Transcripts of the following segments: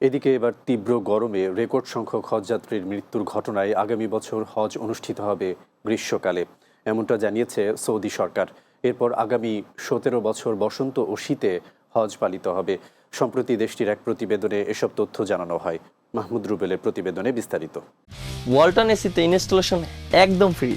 এদিকে এবার তীব্র গরমে রেকর্ড সংখ্যক হজযাত্রীর মৃত্যুর ঘটনায় আগামী বছর হজ অনুষ্ঠিত হবে গ্রীষ্মকালে। এমনটা জানিয়েছে সৌদি সরকার। এরপর আগামী সতেরো বছর বসন্ত ও শীতে হজ পালিত হবে। সম্প্রতি দেশটির এক প্রতিবেদনে এসব তথ্য জানানো হয়। মাহমুদ রুবেলের প্রতিবেদনে বিস্তারিত। ওয়ালটন এসিতে ইনস্টলেশন একদম ফ্রি।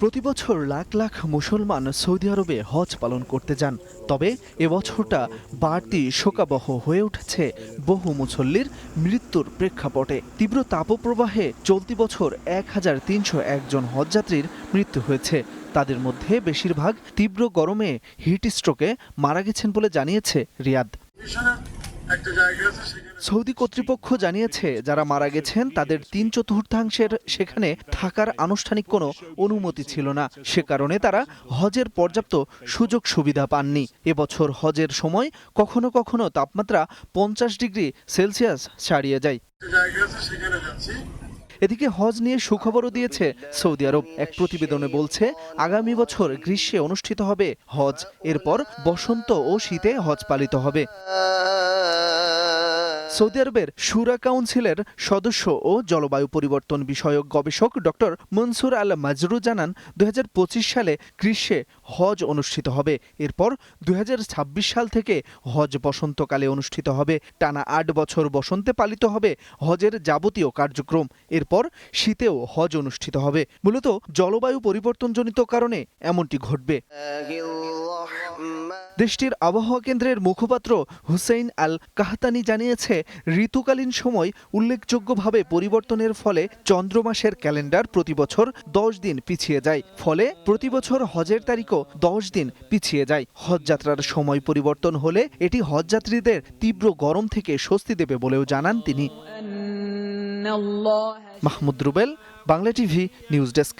প্রতি বছর লাখ লাখ মুসলমান সৌদি আরবে হজ পালন করতে যান, তবে এবছরটা বাড়তি শোকাবহ হয়ে উঠেছে বহু মুসল্লির মৃত্যুর প্রেক্ষাপটে। তীব্র তাপপ্রবাহে চলতি বছর এক হাজার তিনশো একজন হজযাত্রীর মৃত্যু হয়েছে। তাদের মধ্যে বেশিরভাগ তীব্র গরমে হিট স্ট্রোকে মারা গেছেন বলে জানিয়েছে রিয়াদ। সৌদি কর্তৃপক্ষ জানিয়েছে, যারা মারা গেছেন, তাদের তিন চতুর্থাংশের সেখানে থাকার আনুষ্ঠানিক কোনো অনুমতি ছিল না। সে কারণে তারা হজের পর্যাপ্ত সুযোগ সুবিধা পাননি। এবছর হজের সময় কখনো কখনো তাপমাত্রা পঞ্চাশ ডিগ্রি সেলসিয়াস ছাড়িয়ে যায়। এদিকে হজ নিয়ে সুখবরও দিয়েছে সৌদি আরব। এক প্রতিবেদনে বলছে, আগামী বছর গ্রীষ্মে অনুষ্ঠিত হবে হজ, এরপর বসন্ত ও শীতে হজ পালিত হবে। সৌদি আরবের সুরা কাউন্সিলের সদস্য ও জলবায়ু পরিবর্তন বিষয়ক গবেষক ডক্টর মনসুর আল মাজরু জানান দু হাজার পঁচিশ সালে গ্রীষ্মে হজ অনুষ্ঠিত হবে। এরপর দু হাজার ছাব্বিশ সাল থেকে হজ বসন্তকালে অনুষ্ঠিত হবে। টানা আট বছর বসন্তে পালিত হবে হজের যাবতীয় কার্যক্রম। এরপর শীতেও হজ অনুষ্ঠিত হবে। মূলত জলবায়ু পরিবর্তনজনিত কারণে এমনটি ঘটবে। দেশটির আবহাওয়া কেন্দ্রের মুখপাত্র হুসেইন আল কাহতানি জানিয়েছে, ঋতুকালীন সময় উল্লেখযোগ্যভাবে পরিবর্তনের ফলে চন্দ্রমাসের ক্যালেন্ডার প্রতি বছর দশ দিন পিছিয়ে যায়। ফলে প্রতি বছর হজের তারিখও দশ দিন পিছিয়ে যায়। হজযাত্রার সময় পরিবর্তন হলে এটি হজযাত্রীদের তীব্র গরম থেকে স্বস্তি দেবে বলেও জানান তিনি। Mahmud Rubel, Bangla TV, news desk.